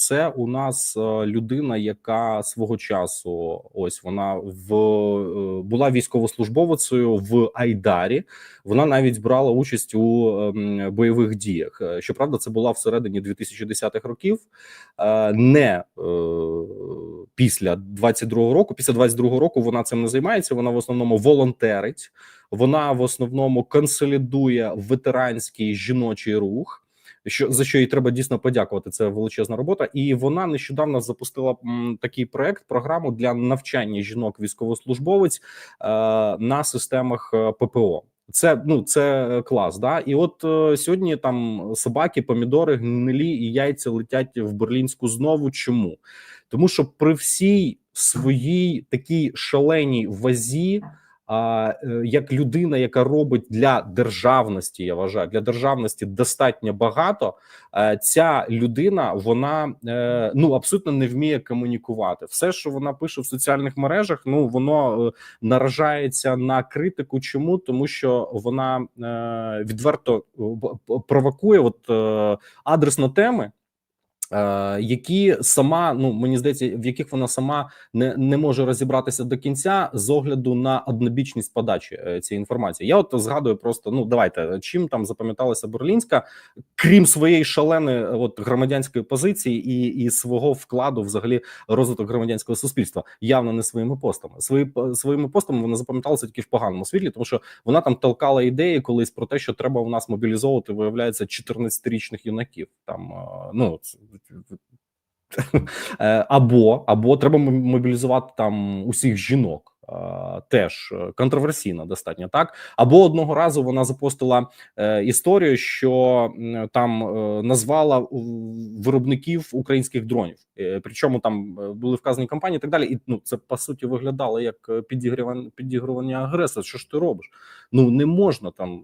це у нас е, людина, яка свого часу ось вона в е, була військовослужбовицею в Айдарі. Вона навіть брала участь у ем, бойових діях. Е, Щоправда, це була всередині 2010-х років, не після 22-го року. Після 22-го року вона цим не займається. Вона в основному волонтерить. Вона в основному консолідує ветеранський жіночий рух. Що за що їй треба дійсно подякувати? Це величезна робота, і вона нещодавно запустила такий проект, програму для навчання жінок військовослужбовець е, на системах е, ППО. Це ну це клас, да і от е, сьогодні там собаки, помідори, гнилі і яйця летять в Берлінську знову. Чому? Тому що при всій своїй такій шаленій вазі а е, як людина, яка робить для державності, я вважаю, для державності достатньо багато. е, Ця людина вона е, ну абсолютно не вміє комунікувати. Все, що вона пише в соціальних мережах, ну воно наражається на критику. Чому тому, що вона відверто провокує от адресно теми. Е, Які сама ну мені здається, в яких вона сама не, не може розібратися до кінця з огляду на однобічність подачі е, цієї інформації. Я от згадую просто: ну давайте чим там запам'яталася Берлінська, крім своєї шаленої е, от громадянської позиції і, і свого вкладу, взагалі, розвиток громадянського суспільства, явно не своїми постами. Свої своїми постами вона запам'яталася тільки в поганому світлі, тому що вона там толкала ідеї колись про те, що треба у нас мобілізовувати, виявляється, 14-річних юнаків. Там ну або або треба мобілізувати там усіх жінок. Теж е, контроверсійно достатньо так. Або одного разу вона запостила е, історію, що там е, назвала виробників українських дронів. Причому там були вказані компанії і так далі. І ну це по суті виглядало як підігрівання підігрування агресора. Що ж ти робиш? Ну не можна там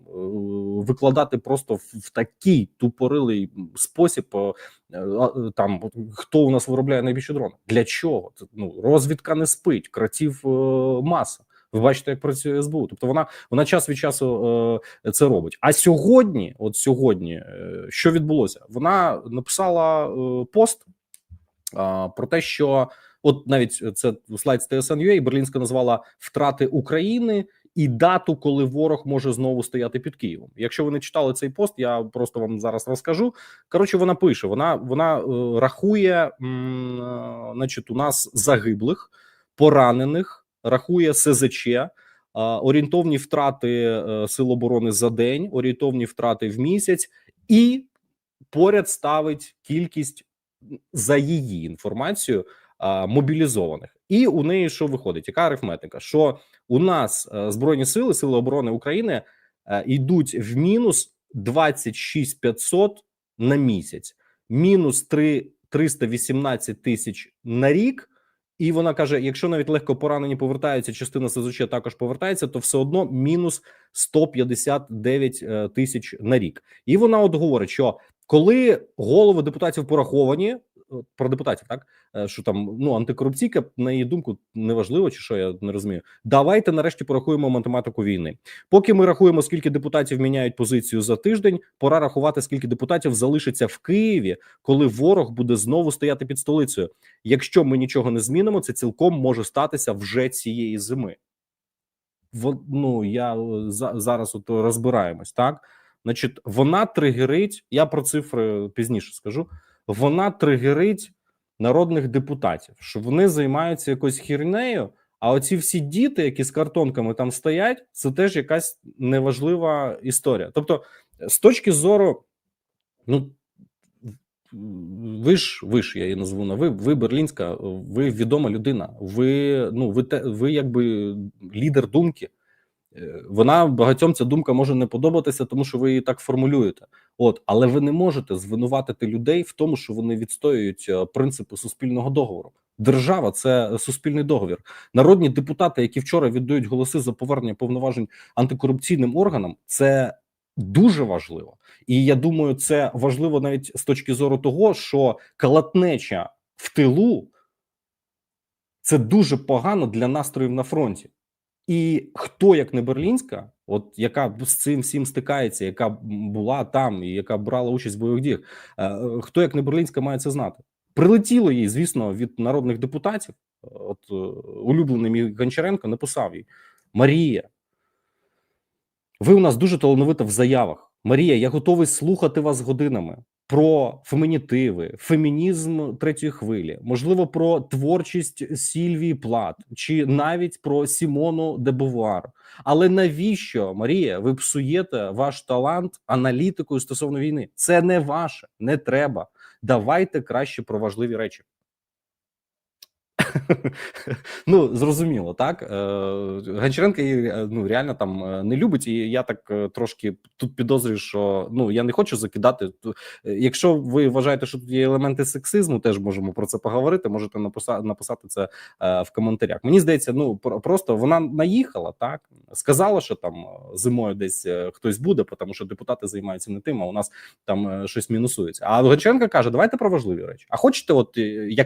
викладати просто в, такий тупорилий спосіб. там хто у нас виробляє найбільше дрони? Для чого? Це, ну розвідка не спить, кратів маса. Ви бачите, як працює СБУ. Тобто вона вона час від часу е, це робить. А сьогодні, от сьогодні, е, що відбулося? Вона написала е, пост е, про те, що от навіть це слайд з TSN.ua, Берлінська назвала втрати України і дату, коли ворог може знову стояти під Києвом. Якщо ви не читали цей пост, я просто вам зараз розкажу. Коротше, вона пише: вона вона е, рахує, м, е, значить, у нас загиблих, поранених, рахує СЗЧ. е, Орієнтовні втрати е, сил оборони за день, орієнтовні втрати в місяць, і поряд ставить кількість за її інформацією мобілізованих. І у неї що виходить? Яка арифметика? Що у нас е, збройні сили, сили оборони України йдуть в мінус 26 500 на місяць, мінус 3, 318 тисяч на рік. І вона каже: якщо навіть легко поранені повертаються, частина СЗЧ також повертається, то все одно мінус 159 е, тисяч на рік. І вона от говорить, що коли голови депутатів пораховані, про депутатів, так е, що там ну антикорупційка, на її думку, неважливо, чи що я не розумію. Давайте нарешті порахуємо математику війни. Поки ми рахуємо, скільки депутатів міняють позицію за тиждень, пора рахувати, скільки депутатів залишиться в Києві, коли ворог буде знову стояти під столицею. Якщо ми нічого не змінимо, це цілком може статися вже цієї зими. Во- ну я е, за, зараз от розбираємось, так значить, вона тригерить. Я про цифри пізніше скажу. Вона тригерить народних депутатів, що вони займаються якоюсь хірнею. А оці всі діти, які з картонками там стоять, це теж якась неважлива історія. Тобто, з точки зору, ну ви ж ви ж я її назву на ви, ви берлінська, ви відома людина. Ви ну ви те, ви якби лідер думки. Е, Вона багатьом ця думка може не подобатися, тому що ви її так формулюєте. От, але ви не можете звинуватити людей в тому, що вони відстоюють е, принципи суспільного договору. Держава це суспільний договір. Народні депутати, які вчора віддають голоси за повернення повноважень антикорупційним органам, це дуже важливо. І я думаю, це важливо навіть з точки зору того, що калатнеча в тилу це дуже погано для настроїв на фронті. І хто як не Берлінська, от яка з цим всім стикається, яка була там і яка брала участь в бойових діях, е, хто як не Берлінська має це знати. Прилетіло їй, звісно, від народних депутатів. От е, улюблений мій Гончаренко написав їй: Марія, ви у нас дуже талановита в заявах. Марія, я готовий слухати вас годинами про фемінітиви, фемінізм третьої хвилі, можливо, про творчість Сільвії Плат чи навіть про Сімону де Бувар. Але навіщо Марія? Ви псуєте ваш талант аналітикою стосовно війни? Це не ваше, не треба. Давайте краще про важливі речі. ну зрозуміло, так е, Гончаренко її е, ну реально там е, не любить, і я так трошки тут підозрюю, що ну я не хочу закидати. Якщо ви вважаєте, що тут є елементи сексизму, теж можемо про це поговорити. Можете написати написати це в коментарях. Мені здається, ну про- просто вона наїхала, так сказала, що там зимою десь хтось буде, тому що депутати займаються не тим, а у нас там щось мінусується. А Гончаренко каже: давайте про важливі речі. А хочете, от як